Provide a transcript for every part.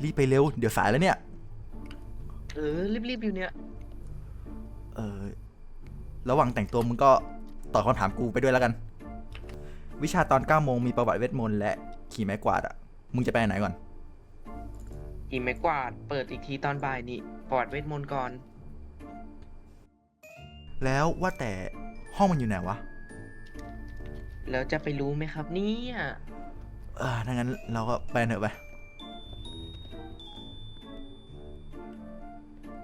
กัสรีบไปเร็ว เดี๋ยวสายแล้วเนี่ย เออรีบๆอยู่เนี่ย เออ ระหว่างแต่งตัวมึงก็ตอบคำถามกูไปด้วยแล้วกัน วิชาตอน9โมงมีประวัติเวทมนต์และขี่ไม้กวาดอะมึงจะไปไหนก่อน อีไม้กวาด เปิดอีกทีตอนบ่ายนี่ประวัติเวทมนต์ก่อน แล้วว่าแต่ห้องมันอยู่ไหนวะ แล้วจะไปรู้ไหมครับเนี่ย เออถ้างั้นเราก็ไปเถอะไป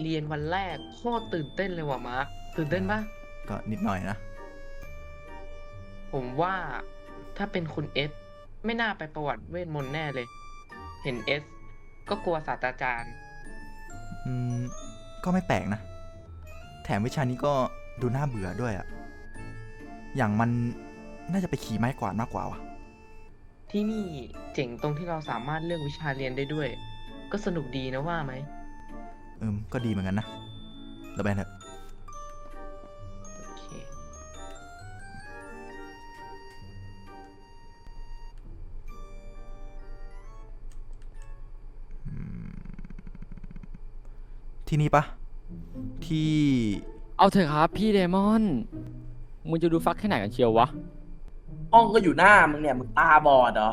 เรียนวันแรกโคตรตื่นเต้นเลยว่ะมาร์คตื่นเต้นปะก็นิดหน่อยนะ ผมว่าถ้าเป็นคุณเอสไม่น่าไปประวัติเวทมนต์แน่เลย เห็นเอสก็กลัวศาสตราจารย์ อืม ก็ไม่แปลกนะ แถมวิชานี้ก็ดูน่าเบื่อด้วยอะอย่างมันน่าจะไปขี่ไม้กวาดมากกว่าวะที่นี่เจ๋งตรงที่เราสามารถเลือกวิชาเรียนได้ด้วย ก็สนุกดีนะว่าไหม เอืมก็ดีเหมือนกันนะเราไปเถอะโอเคที่นี่ปะที่เอาเถอะครับ พี่เดมอน มึงจะดูฟักแค่ไหนกันเชียววะ ห้องก็อยู่หน้ามึงเนี่ยมึงตาบอดเหรอ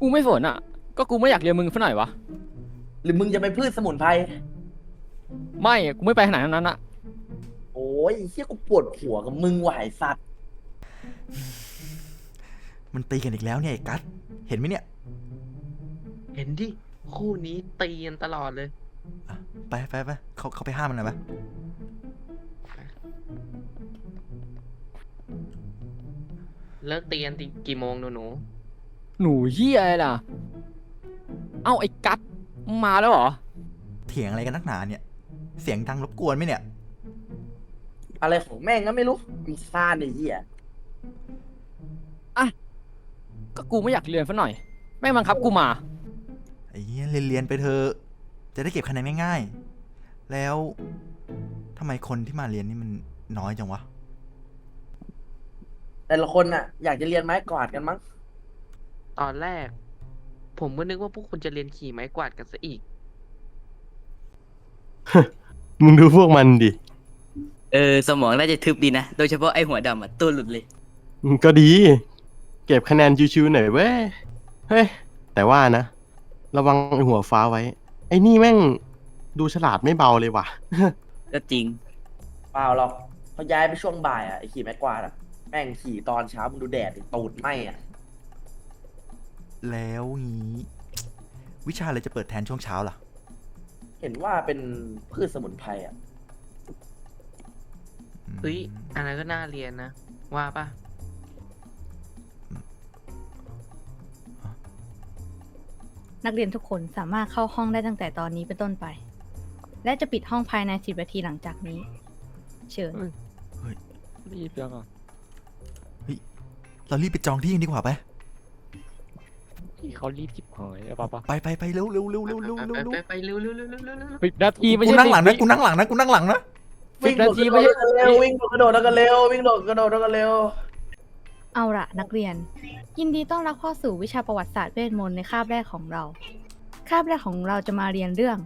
กูไม่สนอะ ก็กูไม่อยากเรียนมึงซะหน่อยวะ หรือมึงจะไปพืชสมุนไพร ไม่อะกูไม่ไปขนาดนั้นอะโอ้ยเฮียกูปวดหัวกับมึงว่ะไอ้สัตว์มันตีกันอีกแล้วเนี่ยไอ้กัสเห็นไหมเนี่ยเห็นดิ คู่นี้ตีกันตลอดเลย อะไปไปไปเขาเขาไปห้ามมันหน่อยปะเลิกตีกันตีกี่โมงหนูหนูหนูเหี้ยอะไรล่ะ เอ้าไอ้กัดมึงมาแล้วเหรอ เถียงอะไรกันนักหนาเนี่ย เสียงดังรบกวนไหมเนี่ย อะไรของแม่งก็ไม่รู้มีซ่านไอ้เหี้ยก็กูไม่อยากเรียนซะหน่อย แม่งบังคับกูมา ไอ้เหี้ยเรียนเรียนไปเธอะจะได้เก็บคะแนนง่ายๆ แล้วทำไมคนที่มาเรียนนี่มันน้อยจังวะ แต่ละคนน่ะ อยากจะเรียนไม้กวาดกันมั้งตอนแรก ผมก็นึกว่าพวกคุณจะเรียนขี่ไม้กวาดกันซะอีก มึงดูพวกมันดิ เออสมองน่าจะทึบดีนะ โดยเฉพาะไอหัวดำอะตัวหลุดเลย ก็ดี เก็บคะแนนชิวๆหน่อยเว้ย เฮ้ย แต่ว่านะ ระวังไอ้หัวฟ้าไว้ ไอ้นี่แม่งดูฉลาดไม่เบาเลยว่ะ ก็จริง เปล่าหรอกเขาย้ายไปช่วงบ่ายอะไอ้ขี่ไม้กวาดอะแม่งขี่ตอนเช้ามึงดูแดดดิตูดไหมอะแล้วงี้วิชาอะไรจะเปิดแทนช่วงเช้าล่ะ เห็นว่าเป็นพืชสมุนไพรอะ เฮ้ยอันนั้นก็น่าเรียนนะ ว่าปะนักเรียนทุกคนสามารถเข้าห้องได้ตั้งแต่ตอนนี้เป็นต้นไป และจะปิดห้องภายใน10นาทีหลังจากนี้ เชิญ รีบจังอะเรารีบไปจองที่กันดีกว่าไปพี่ เขารีบจิบหายเอาปะปะไปไปไปเร็วเร็วเร็วเร็วเร็วเร็วไปเร็วไปไปเร็วเร็วเร็วเร็วเร็วเร็วสิบนาทีไม่กูใช่นั่งหลังนะสิบกูนั่งหลังนะกูนั่งหลังนะสิบนาทีไม่ใช่วิ่งโดดกระโดดแล้วก็เร็ววิ่งโดดกระโดดแล้วก็เร็วเอาละนักเรียน ยินดีต้อนรับเข้าสู่วิชาประวัติศาสตร์เวทมนต์ในคาบแรกของเรา คาบแรกของเราจะมาเรียนเรื่อง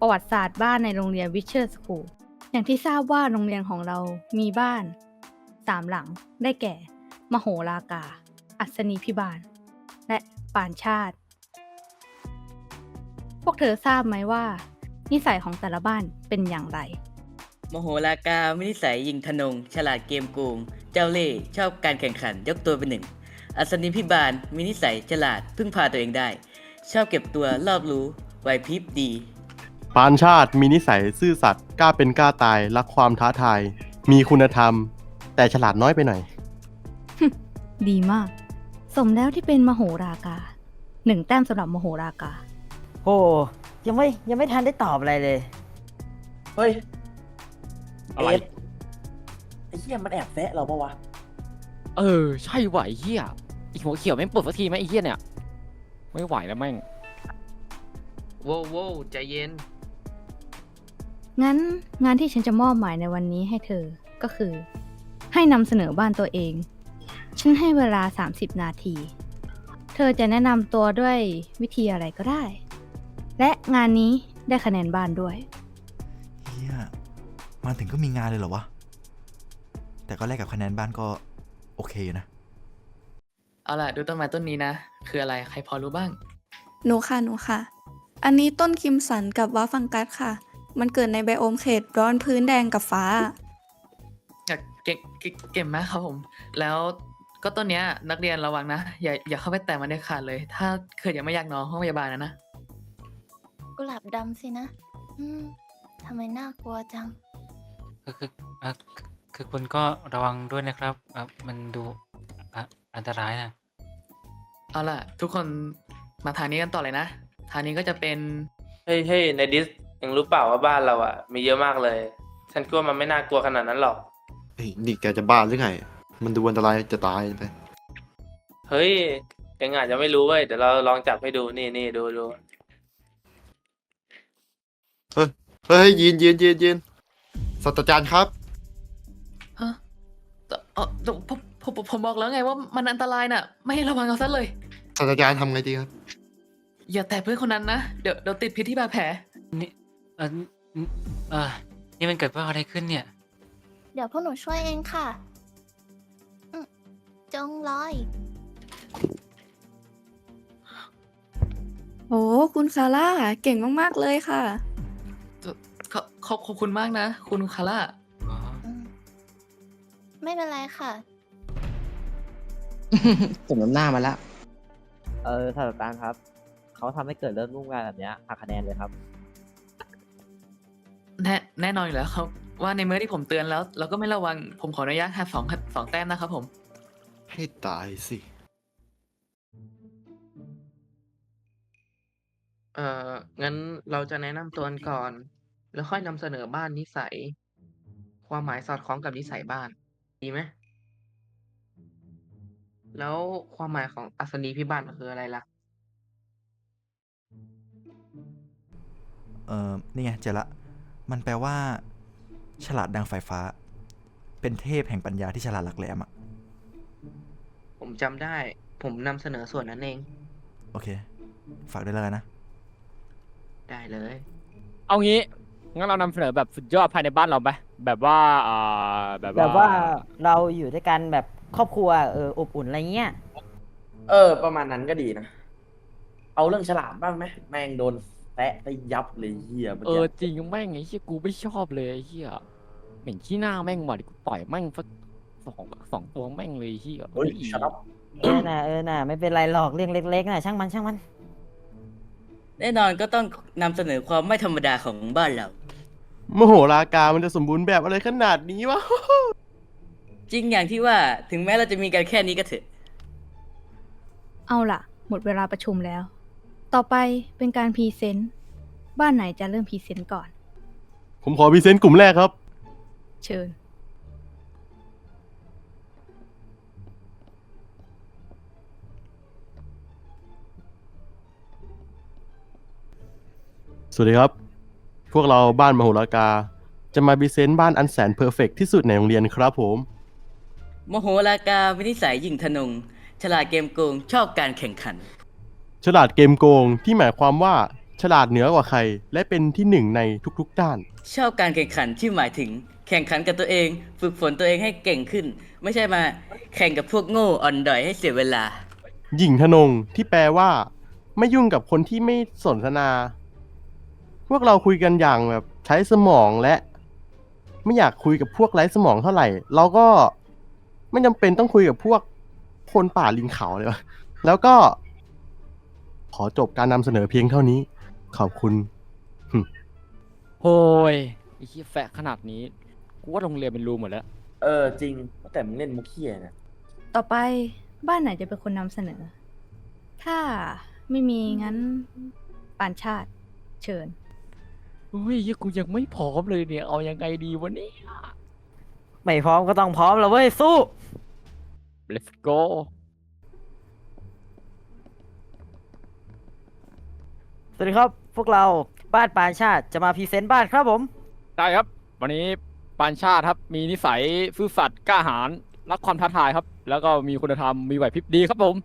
ประวัติศาสตร์บ้านในโรงเรียนวิเชอร์สคูลอย่างที่ทราบว่าโรงเรียนของเรามีบ้านสามหลังได้แก่ มโหลากา อัศนีพิบาลและ ปานชาติ พวกเธอทราบไหมว่า นิสัยของแต่ละบ้านเป็นอย่างไร โมโหลากาไม่นิสัยยิงทนง ฉลาดเกมโกง เจ้าเล่ห์ชอบการแข่งขันยกตัวเป็นหนึ่ง อัศนิพิบาลมีนิสัยฉลาดพึ่งพาตัวเองได้ ชอบเก็บตัวรอบรู้ไหวพริบดี ปานชาติมีนิสัยซื่อสัตย์กล้าเป็นกล้าตาย รักความท้าทาย มีคุณธรรม แต่ฉลาดน้อยไปหน่อย ดีมาก สมแล้วที่เป็นมโหรากาหนึ่งแต้มสำหรับมโหรากา โหยังไม่ยังไม่ทันได้ตอบอะไรเลยเฮ้ยอะไรเดไอ้เหี้ยมันแอบแซะเราปะวะ เออ ใช่ไหวะไอ้เหี้ยอีหัวเขียวแม่งเปิดสักทีไหมไอ้เหี้ยเนี่ย ไม่ไหวแล้วแม่ง โว้วโว้วใจเย็น งั้นงานที่ฉันจะมอบหมายในวันนี้ให้เธอก็คือ ให้นำเสนอบ้านตัวเอง ฉันให้เวลา 30 นาที เธอจะแนะนำตัวด้วยวิธีอะไรก็ได้ และงานนี้ได้คะแนนบ้านด้วย เฮียมาถึงก็มีงานเลยเหรอวะ แต่ก็แลกกับคะแนนบ้านก็โอเคอยู่นะ เอาล่ะ ดูต้นไม้ต้นนี้นะ คืออะไรใครพอรู้บ้าง หนูค่ะหนูค่ะ อันนี้ต้นคิมสันกับว้าฟังกัสค่ะ มันเกิดในไบโอมเขตร้อนพื้นแดงกับฟ้า อยากเก่งเก่งเก่งมากครับผม แล้ว ก็ต้นเนี้ยนักเรียนระวังนะ อย่าอย่าเข้าไปแตะมันเด็ดขาดเลย ถ้าเกิดยังไม่อยากนอนห้องพยาบาลนะนะกุหลาบดำสินะ อืมทำไมน่ากลัวจังคือคืออะคือคือคุณก็ระวังด้วยนะครับอะมันดูอะอันตรายนะ เอาล่ะ ทุกคนมาทางนี้กันต่อเลยนะทางนี้ก็จะเป็น เฮ้ยเฮ้ยในดิสยังรู้เปล่าว่าบ้านเราอะ มีเยอะมากเลย ฉันกลัวมันไม่น่ากลัวขนาดนั้นหรอก เฮ้ยนี่แกจะบ้าหรือไง มันดูอันตรายจะตายไปเฮ้ยแกอาจจะไม่รู้เว้ยเดี๋ยวเราลองจับให้ดูนี่นี่ดูดูเฮ้ยเฮ้ยยืนยืนยืนยืนศาสตราจารย์ครับ ฮะแต่เออแต่ผมผมผมผมบอกแล้วไงว่ามันอันตรายน่ะ ไม่ให้ระวังเอาซะเลย ศาสตราจารย์ทำไงดีครับ อย่าแตะเพื่อนคนนั้นนะ เดี๋ยวเดี๋ยวติดพิษที่บาดแผลนี่เออเออนี่มันเกิดว่าอะไรขึ้นเนี่ย เดี๋ยวพวกหนูช่วยเองค่ะอืม จงลอย โอ้คุณคาร่าเก่งมากๆเลยค่ะ ขอบขอบขอบคุณมากนะ คุณคาร่าอ๋ออืมไม่เป็นไรค่ะผมน้ำหน้ามาแล้ว เออศาสตราจารย์ครับ เขาทำให้เกิดเรื่องรุ่งงานแบบเนี้ยหักคะแนนเลยครับ แน่แน่นอนอยู่แล้วครับ ว่าในเมื่อที่ผมเตือนแล้ว เราก็ไม่ระวังผมขออนุญาตหักสองสองแต้มนะครับผม ให้ตายสิ เอ่อ งั้นเราจะแนะนำตัวกันก่อน แล้วค่อยนำเสนอบ้านนิสัย ความหมายสอดคล้องกับนิสัยบ้าน ดีไหม แล้วความหมายของอัศนีพิบัติคืออะไรล่ะ เออนี่ไงเจอละ มันแปลว่า ฉลาดดังไฟฟ้า เป็นเทพแห่งปัญญาที่ฉลาดหลักแหลมอะ ผมจำได้ ผมนำเสนอส่วนนั้นเอง โอเค ฝากด้วยแล้วกันนะ ได้เลย เอางี้ งั้นเรานำเสนอแบบสุดยอดภายในบ้านเราไหมแบบว่าอ่าแบบแบบว่าเราอยู่ด้วยกันแบบครอบครัวเอออบอุ่นอะไรเงี้ย เออ ประมาณนั้นก็ดีนะ เอาเรื่องฉลามบ้างไหมแม่งโดนแตะไปยับเลยเฮียเมื่อเอกี้อจริงแม่งไอ้เหี้ยกูไม่ชอบเลยไอ้เหี้ยเหม็นขี้หน้าแม่งว่ะเดี๋ยวกูต่อยแม่งสัก สองสองตัวแม่งเลยไอ้เหี้ยเฮ้ยชัดเออน่ะเออน่ะไม่เป็นไรหรอกเรื่องเล็กๆน่ะช่างมันช่างมัน แน่นอนก็ต้องนำเสนอความไม่ธรรมดาของบ้านเรามโหรากา มันจะสมบูรณ์แบบอะไรขนาดนี้วะ จริงอย่างที่ว่าถึงแม้เราจะมีกันแค่นี้ก็เถอะเอาล่ะ หมดเวลาประชุมแล้ว ต่อไปเป็นการพรีเซนต์ บ้านไหนจะเริ่มพรีเซนต์ก่อน ผมขอพรีเซนต์กลุ่มแรกครับ เชิญ สวัสดีครับ พวกเราบ้านมโหรากา จะมาพรีเซนต์บ้านอันแสนเพอร์เฟกที่สุดในโรงเรียนครับผมโมโหลากาวินิสัยยิ่งทะนง ฉลาดเกมโกงชอบการแข่งขัน ฉลาดเกมโกงที่หมายความว่าฉลาดเหนือกว่าใคร และเป็นที่หนึ่งในทุกๆด้าน ชอบการแข่งขันที่หมายถึง แข่งขันกับตัวเอง ฝึกฝนตัวเองให้เก่งขึ้น ไม่ใช่มาแข่งกับพวกโง่อ่อนดอยให้เสียเวลาหญิงทนงที่แปลว่า ไม่ยุ่งกับคนที่ไม่สนทนาพ วกเราคุยกันอย่างแบบใช้สมองและ ไม่อยากคุยกับพวกไร้สมองเท่าไหร่ เราก็ไม่จำเป็นต้องคุยกับพวกคนป่าลิงเขาเลยวะแล้วก็ ขอจบการนำเสนอเพียงเท่านี้ ขอบคุณโอ้ยไอ้เหี้ยแฟะขนาดนี้ กูว่าโรงเรียนเป็นรูหมดแล้ว เออจริงแต่มึงเล่นมุกเขี้ยนะต่อไปบ้านไหนจะเป็นคนนำเสนอ ถ้าไม่มีงั้นปานชาติ เชิญ เฮ้ยเหี้ยกูยังไม่พร้อมเลยเนี่ย เอายังไงดีวะเนี่ยไม่พร้อมก็ต้องพร้อมแล้วเว้ยสู้ let's go สวัสดีครับ พวกเราบ้านปานชาติจะมาพรีเซนต์บ้านครับผม ได้ครับ วันนี้ปานชาติครับ มีนิสัยซื่อสัตย์กล้าหาญรักความท้าทายครับ แล้วก็มีคุณธรรมมีไหวพริบดีครับผม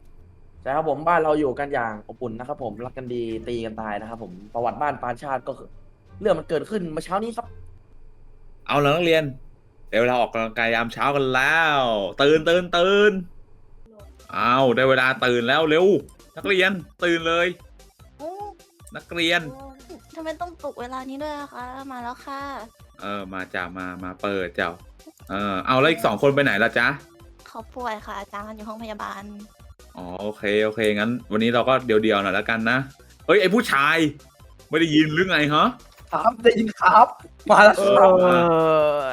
ใช่ครับผมบ้านเราอยู่กันอย่างอบอุ่นนะครับผมรักกันดีตีกันตายนะครับผมประวัติบ้านปานชาติก็คือ เรื่องมันเกิดขึ้นเมื่อเช้านี้ครับ เอาละนักเรียนเดี๋ยวเวลาออกกำลังกายยามเช้ากันแล้วตื่นตื่นตื่นเอาได้เวลาตื่นแล้วเร็ว นักเรียนตื่นเลย โอ้นักเรียน ทำไมต้องปลุกเวลานี้ด้วยอะคะ มาแล้วค่ะ เออมาจ้ามามาเปิดเจ้า เออเอาแล้วอีกสองคนไปไหนละจ๊ะเขาป่วยค่ะ อาจารย์อยู่ห้องพยาบาล อ๋อโอเคโอเคงั้น วันนี้เราก็เดียวๆหน่อยแล้วกันนะเฮ้ยไอผู้ชาย ไม่ได้ยินหรือไงฮะ ครับได้ยินครับ มาแล้วครับเออ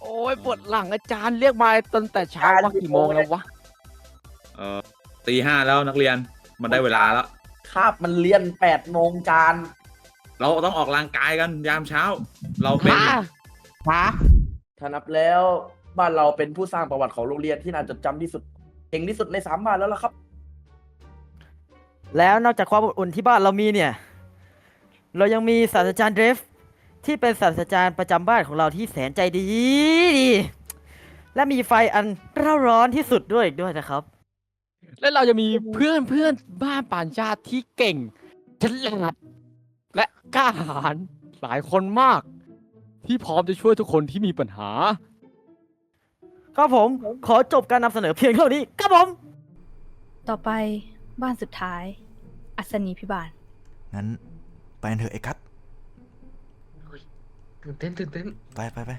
โอ้ยปวดหลังอาจารย์เรียกมาตั้งแต่เช้าว่ากี่โมงแล้ววะเออตีห้าแล้วนักเรียนมันได้เวลาแล้วคาบมันเรียนแปดโมงจานเราต้องออกกำลังกายกันยามเช้า เราเป็นฮะฮะถ้านับแล้วบ้านเราเป็นผู้สร้างประวัติของโรงเรียนที่น่าจดจำที่สุดเก่งที่สุดในสามบ้านแล้วล่ะครับ แล้วนอกจากความอบอุ่นที่บ้านเรามีเนี่ย เรายังมีศาสตราจารย์เดฟที่เป็นศาสตราจารย์ประจำบ้านของเราที่แสนใจดีดีและมีไฟอันเร่าร้อนที่สุดด้วยอีกด้วยนะครับ และเราจะมีเพื่อนเพื่อนบ้านป่านชาติที่เก่งฉลาดและกล้าหาญหลายคนมาก ที่พร้อมจะช่วยทุกคนที่มีปัญหาครับผมขอจบการนำเสนอเพียงเท่านี้ครับผม ต่อไปบ้านสุดท้าย อัศนีพิบาลงั้น ไปกันเถอะไอ้กัสตื่นเต้นตื่นเต้นไปไปไป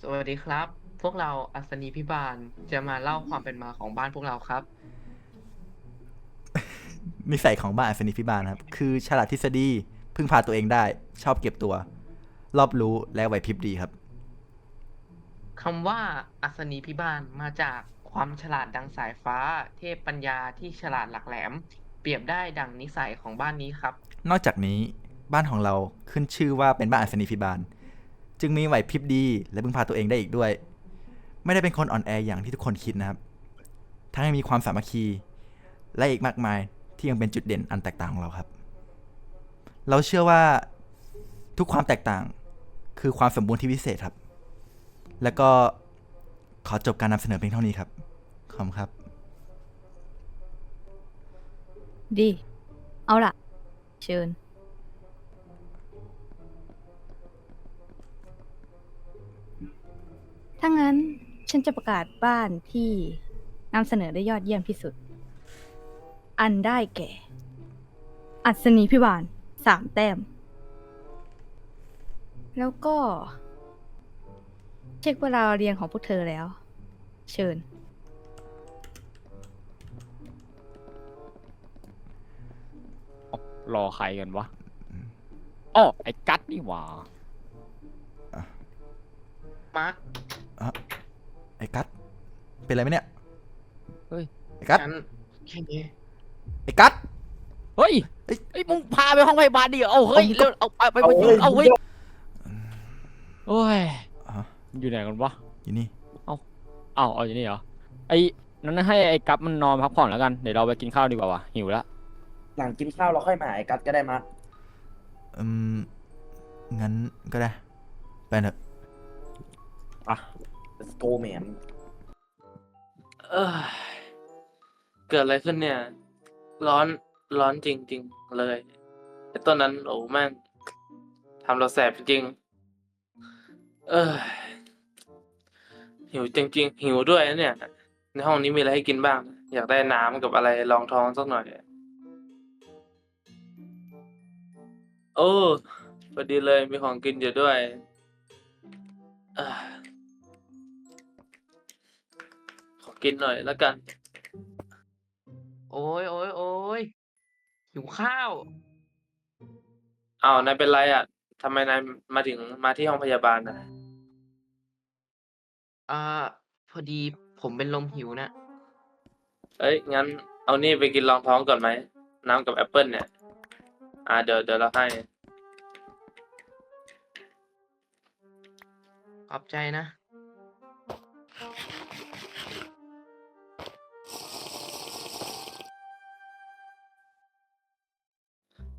สวัสดีครับ พวกเราอัศนีพิบาลจะมาเล่าความเป็นมาของบ้านพวกเราครับ นิสัยของบ้านอัศนีพิบาลนะครับ คือฉลาดทฤษฎีพึ่งพาตัวเองได้ ชอบเก็บตัว รอบรู้และไหวพริบดีครับคำว่าอัศนีพิบาลมาจาก ความฉลาดดังสายฟ้า เทพปัญญาที่ฉลาดหลักแหลม เปรียบได้ดังนิสัยของบ้านนี้ครับ นอกจากนี้บ้านของเราขึ้นชื่อว่าเป็นบ้านอัศนีพิบาล จึงมีไหวพริบดี และพึ่งพาตัวเองได้อีกด้วย ไม่ได้เป็นคนอ่อนแออย่างที่ทุกคนคิดนะครับ ทั้งยังมีความสามัคคี และอีกมากมายที่ยังเป็นจุดเด่นอันแตกต่างของเราครับ เราเชื่อว่าทุกความแตกต่างคือความสมบูรณ์ที่วิเศษครับ แล้วก็ ขอจบการนำเสนอเพียงเท่านี้ครับ ขอบคุณครับ ดี เอาล่ะ เชิญ ถ้างั้นฉันจะประกาศบ้านที่นำเสนอได้ยอดเยี่ยมที่สุด อันได้แก่ อัศนีพิบาลสามแต้ม แล้วก็ เช็คเวลาเรียนของพวกเธอแล้ว เชิญ รอใครกันวะอ้อไอ้กัดนี่หว่า มาร์คอะไอ้กัสเป็นอะไรไหมเนี่ยเฮ้ย ไอ้กัสฉันแค่นี้ไอ้กัสเฮ้ย เฮ้ยมึงพาไปห้องพยาบาลดิเอาเฮ้ยเร็วเอาไปไปไปเอาเฮ้ย เอาเฮ้ยโอ้ยฮะ อยู่ไหนกันวะอยู่นี่เอาเอาเอาอย่างนี้เหรอไอ้นั้นให้ไอ้กัปมันนอนพักผ่อนแล้วกันเดี๋ยวเราไปกินข้าวดีกว่าวะหิวแล้วหลังกินข้าวเราค่อยมาหาไอ้กัดก็ได้มาอืมงั้นก็ได้ ไปเถอะอะ let's go man เออเกิดอะไรขึ้นเนี่ย ร้อนร้อนจริง ๆ เลยไอ้ต้นนั้นโอ้แม่งทำเราแสบจริงๆเออ หิวจริงๆ หิวด้วยนะเนี่ย ในห้องนี้มีอะไรให้กินบ้าง อยากได้น้ำกับอะไรรองท้องสักหน่อย โอ้พอดีเลยมีของกินอยู่ด้วยเอ้อขอกินหน่อยแล้วกัน โอ้ยโอ้ยโอ้ยหิวข้าว อ้าวนายเป็นไรอะทำไมนายมาถึงมาที่ห้องพยาบาลนะ อ่าพอดีผมเป็นลมหิวนะเอ้ยงั้นเอานี่ไปกินรองท้องก่อนไหมน้ำกับแอปเปิลเนี่ย อ่าเดี๋ยวเดี๋ยวเราให้ขอบใจนะ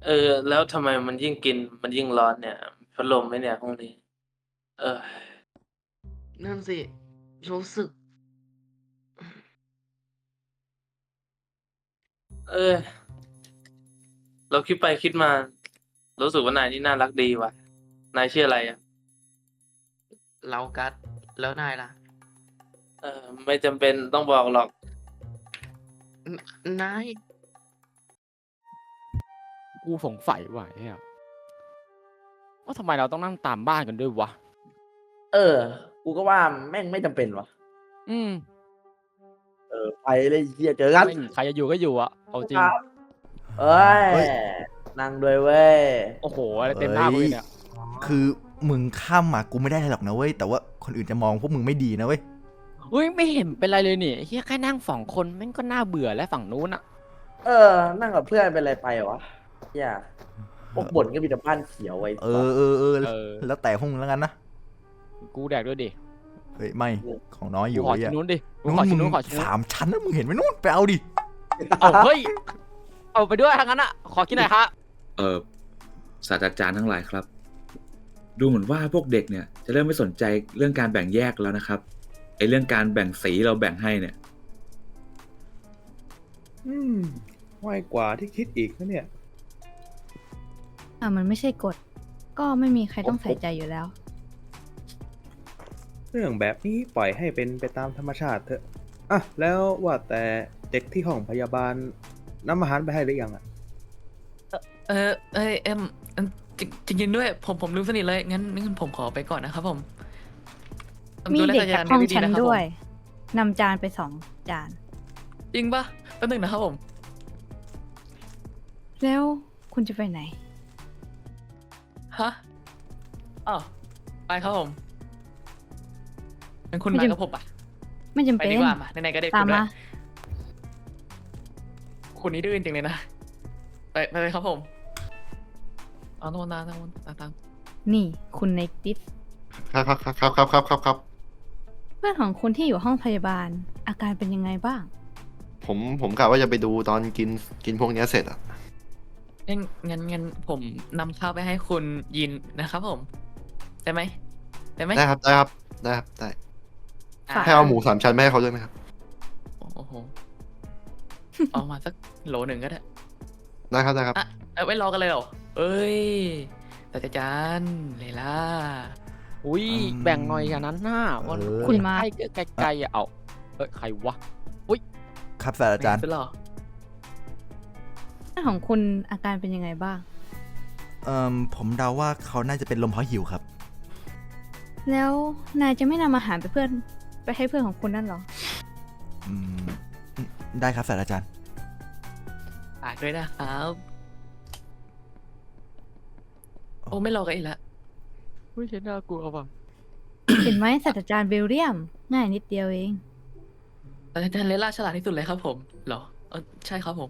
เออ แล้วทำไมมันยิ่งกินมันยิ่งร้อนเนี่ยพัดลมไหมเนี่ยห้องนี้ เออ นั่นสิ รู้สึก เออ เราคิดไปคิดมา รู้สึกว่านายนี่น่ารักดีว่ะ นายชื่ออะไรอะ เรากัดแล้วนายล่ะเออ ไม่จำเป็นต้องบอกหรอก นนายกูสงสัยว่ะเนี่ยว่าทำไมเราต้องนั่งตามบ้านกันด้วยวะ เออ กูก็ว่าแม่งไม่จำเป็นวะอืมเออไปเลยไอ้เฮียเจอกันไม่ใครจะอยู่ก็อยู่อะเอาจริง ครับเอ้ยเฮ้ย นั่งด้วยเว้ยโอ้โหอะไรเต็มหน้ากูเลยเนี่ย คือมึงข้ามมากูไม่ได้อะไรหรอกนะเว้ย แต่ว่าคนอื่นจะมองพวกมึงไม่ดีนะเว้ยเฮ้ยไม่เห็นเป็นไรเลยนี่เฮียแค่นั่งสองคนแม่งก็น่าเบื่อแล้วฝั่งนู้นอะเออ นั่งกับเพื่อนเป็นไรไปวะเฮียพวกบ่นก็มีแต่บ้านเขียวไว้เออเออเออเออ แล้วแต่พวกมึงแล้วกันนะ กูแดกด้วยดิเฮ้ยไม่ของน้อยอกูยู่ขอไอ้ชิ้เหี้ยนนู้นดิกูนู้ขอนชิ้มึนงนู้นขอชิ้นนู้นสามชั้นนะมึงเห็นไหมนู้นไปเอาดิเอาเฮ้ยเอาไปด้วยทางนั้นอะขอกินหน่อยฮะเออศาสตราจารย์ทั้งหลายครับ ดูเหมือนว่าพวกเด็กเนี่ย จะเริ่มไม่สนใจเรื่องการแบ่งแยกแล้วนะครับไอ้เรื่องการแบ่งสีเราแบ่งให้เนี่ย อืมไวกว่าที่คิดอีกนะเนี่ย อะมันไม่ใช่กฎ ก็ไม่มีใครต้องใส่ใจอยู่แล้ว เรื่องแบบนี้ปล่อยให้เป็นไปตามธรรมชาติเถอะอะแล้วว่าแต่เด็กที่ห้องพยาบาลนำอาหารไปให้หรือยังอะเออเอยเอ็มเอิ่มจริงจริงๆด้วย ผมผมลืมสนิทเลยงั้นงั้นผมขอไปก่อนนะครับผมอิ่มีดูแลเด็กจัจากรห้องให้ดีฉันะครับผมด้วยนำจานไปสองจาน จริงปะแป๊บหนึงนะครับผม แล้วคุณจะไปไหน ฮะอ๋อไปครับผม งั้นคุณไม่มาจำกับผมปะไม่จำไปเป็น ดีกว่ามาไหนๆก็ได้ตาคุมณด้วยมาคุณนี่ดื้อจริงๆเลยนะไปไปเลยครับผมเอาโน่นนะโน่นตามตามนี่คุณในติสครับครับครับครับครับครับครับ เพื่อนของคุณที่อยู่ห้องพยาบาล อาการเป็นยังไงบ้าง ผมผมกะว่าจะไปดูตอนกินกินพวกเนี้ยเสร็จอะ งั้นงั้นงั้นผมนำข้าวไปให้คุณยินนะครับผม ได้ไหมได้ไหมได้ครับได้ครับได้ครับได้ อ่าให้เอาหมูสามชั้นไม่ให้เขาด้วยไหมครับ โอ้โห เอามาสักโหลหนึ่งก็ได้ ได้ครับได้ครับอะเอาไว้รอกันเลยเหรอ เอ้ยแต่จานเลยล่ะอุ้ยแบ่งหน่อยอย่างนั้นน่าวันเออ คุณมาใกล้ๆไกลๆอะเอาเอ้ยใครวะอุ้ยครับศาสตราจารย์ ไม่เห็นซะหรอเพื่อนของคุณอาการเป็นยังไงบ้าง เอ่อผมเดาว่าเขาน่าจะเป็นลมเพราะหิวครับ แล้วนายจะไม่นำอาหารไปเพื่อน ไปให้เพื่อนของคุณนั่นเหรอ อืมได้ครับศาสตราจารย์ ฝากด้วยนะครับ โอ้ไม่รอกันอีกแล้วอุ้ยเห็นน่ากลัวว่ะเห็นไหมศาสตราจารย์เบลเลียม ง่ายนิดเดียวเองแต่อาจารย์เลล่าฉลาดที่สุดเลยครับผม เหรอเออใช่ครับผม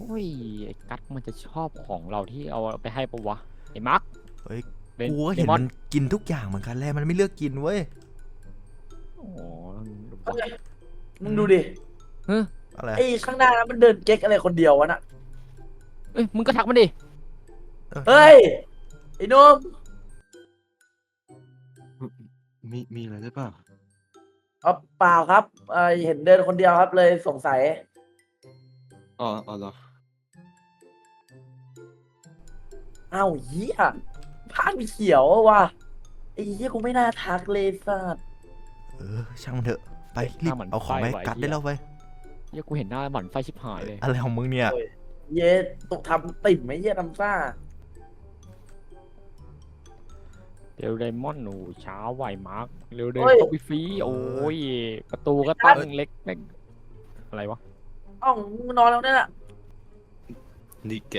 อุ้ยไอ้กัดมันจะชอบของเราที่เอาไปให้ปะวะไอ้มาร์คเฮ้ย เป็นกูก็เห็นเดมอนมันกินทุกอย่างเหมือนกันแหละมันไม่เลือกกินเว้ย โอ้มึงดูดิเฮ้ยอะไรไอ้ข้างหน้านั้นมันเดินเก๊กอะไรคนเดียววะน่ะเอ้ยมึงก็ทักมันดิเฮ้ยไอ้หนุ่มมีมีอะไรหรือเปล่าเอาเปล่าครับเออเห็นเดินคนเดียวครับเลยสงสัยอ๋ออ๋อเหรออ้าวเหี้ย ผ้ามีเขียวอะว่ะไอ้เหี้ยกูไม่น่าทักเลยสัตว์เออช่างมันเถอะไปรีบหน้าหมั่นเอาของไปไส้ว่ะกัดไอ้เหี้ได้ยแล้วไปเหี้ยกูเห็นหน้าหมันไฟชิบหายเลยอะไรของมึงเนี่ยเย้ตุกทำติ่มไหมเหี้ยทำซ่าเร็วไดมอนด์หนูช้าไหวมาร์คเร็วเดินเฮ้ยเข้าไปฟรีโอ้ยประตูก็ตั้งเล็กแม่งอะไรวะอ้าวมึงนอนแล้วเนี่ยน่ะนี่แก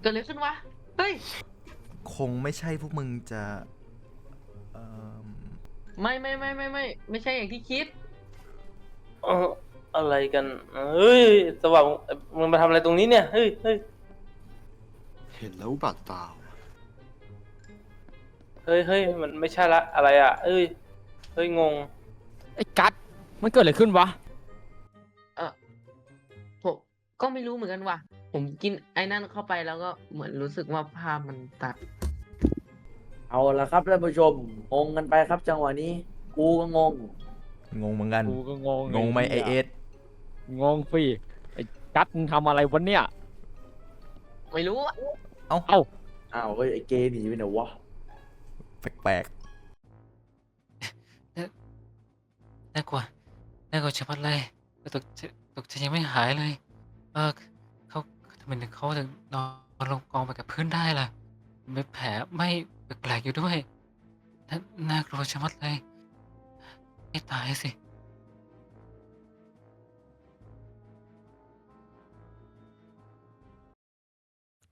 เฮ้ยเกิดอะไรขึ้นวะ เฮ้ย คงไม่ใช่พวกมึงจะเอ่อไม่ไม่ไม่ไม่ไม่ไม่ใช่อย่างที่คิด เอออะไรกัน เฮ้ย สว่างมึงมาทำอะไรตรงนี้เนี่ย เฮ้ยเฮ้ยเห็นแล้วบาดตาว่ะเฮ้ยเฮ้ยมันไม่ใช่ละ อะไรอะเอ้ย เฮ้ย งง ไอ้กัดมันเกิดอะไรขึ้นวะเออผม ก็ไม่รู้เหมือนกันว่ะ ผมกินไอ้นั่นเข้าไปแล้วก็เหมือนรู้สึกว่าภาพมันตัด เอาละครับท่านผู้ชมงงกันไปครับจังหวะนี้ กูก็งง งงเหมือนกัน กูก็งงงงไหมไอหี้ยเอสงงสิไอ้กัดมึงทำอะไรวะเนี่ย ไม่รู้อะเอ้าเอ้าอ้าวเฮ้ยไอ้เกย์หนีไปไหนวะ แปลกน่ากลัวน่ากลัวชะมัดเลยตกใจตกใจยังไม่หายเลย เออเขาทำไมถึงเขาถึงนอนลงกองไปกับพื้นได้ล่ะมีแผลไม่แปลกๆอยู่ด้วยน่าน่ากลัวชะมัดเลยไม่ตายสิ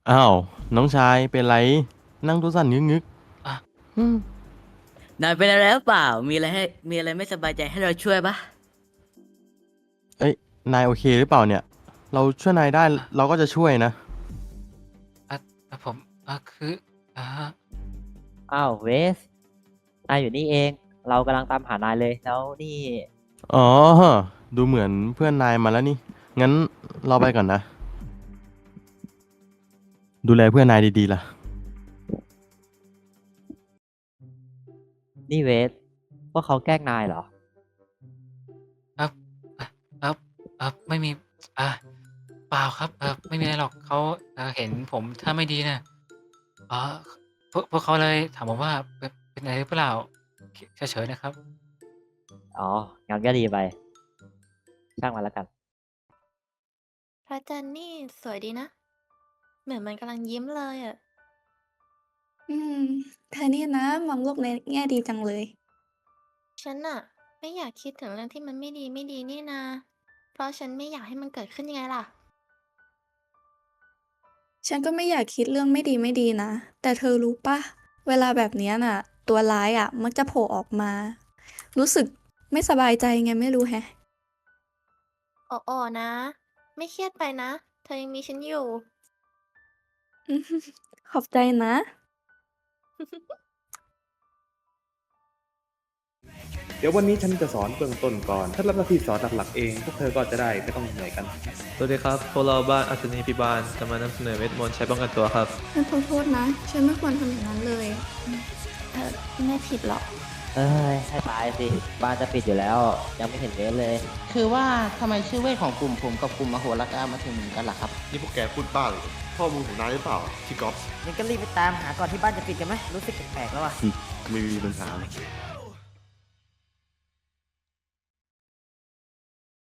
อ้าว น้องชายเป็นไร นั่งตัวสั่นงึกงึกอะ อืมนายเป็นอะไรหรือเปล่า มีอะไรให้ มีอะไรไม่สบายใจให้เราช่วยปะเอ้ยนายโอเคหรือเปล่าเนี่ย เราช่วยนายได้เราก็จะช่วยนะอะอะผมอะคืออ่าอ้าวเวสนายอยู่นี่เอง เรากำลังตามหานายเลยแล้วนี่ อ๋อ ดูเหมือนเพื่อนนายมาแล้วนี่ งั้นเราไปก่อนนะ ดูแลเพื่อนนายดีๆล่ะ นี่เวสพวกเขาแกล้งนายเหรอครับอะครับอะไม่มีอะ เปล่าครับเออไม่มีอะไรหรอกเขาเอ่อเห็นผมถ้าไม่ดีนะอ๋อพวกพวกเขาเลยถามผมว่าเป็นเป็นอะไรหรือเปล่าเฉยๆนะครับ อ๋อ งั้นก็ดีไป ช่างมันแล้วกัน พระจันทร์นี่สวยดีนะ เหมือนมันกำลังยิ้มเลยอะอืมเธอนี่นะมองโลกในแง่ดีจังเลย ฉันน่ะ ไม่อยากคิดถึงเรื่องที่มันไม่ดีไม่ดีนี่นา เพราะฉันไม่อยากให้มันเกิดขึ้นยังไงล่ะ ฉันก็ไม่อยากคิดเรื่องไม่ดีไม่ดีนะ แต่เธอรู้ปะ เวลาแบบเนี้ยน่ะ ตัวร้ายอะ มักจะโผล่ออกมา รู้สึกไม่สบายใจไงไม่รู้แฮะโอ้ๆนะ ไม่เครียดไปนะ เธอยังมีฉันอยู่ ขอบใจนะ เดี๋ยววันนี้ฉันจะสอนเบื้องต้นก่อนถ้ารับหน้าที่สอนหลักๆเองพวกเธอก็จะได้ไม่ต้องเหนื่อยกัน สวัสดีครับ พวกเราบ้านอัศนีพิบาลจะมานำเสนอเวทมนต์ใช้ป้องกันตัวครับ ฉันขอโทษนะ ฉันไม่ควรทำอย่างนั้นเลย เธอไม่ผิดหรอก เอ้ยให้ตายสิ บ้านจะปิดอยู่แล้ว ยังไม่เห็นเวสเลย คือว่าทำไมชื่อเวทของกลุ่มผมกับกลุ่มมโหรากามาถึงเหมือนกันล่ะครับ นี่พวกแกพูดบ้าหรือข้อมูลของนายหรือเปล่าที่ก๊อฟงั้นก็รีบไปตามหาก่อนที่บ้านจะปิดกันไหมรู้สึกแปลกๆแล้วอะ ไม่มีปัญหา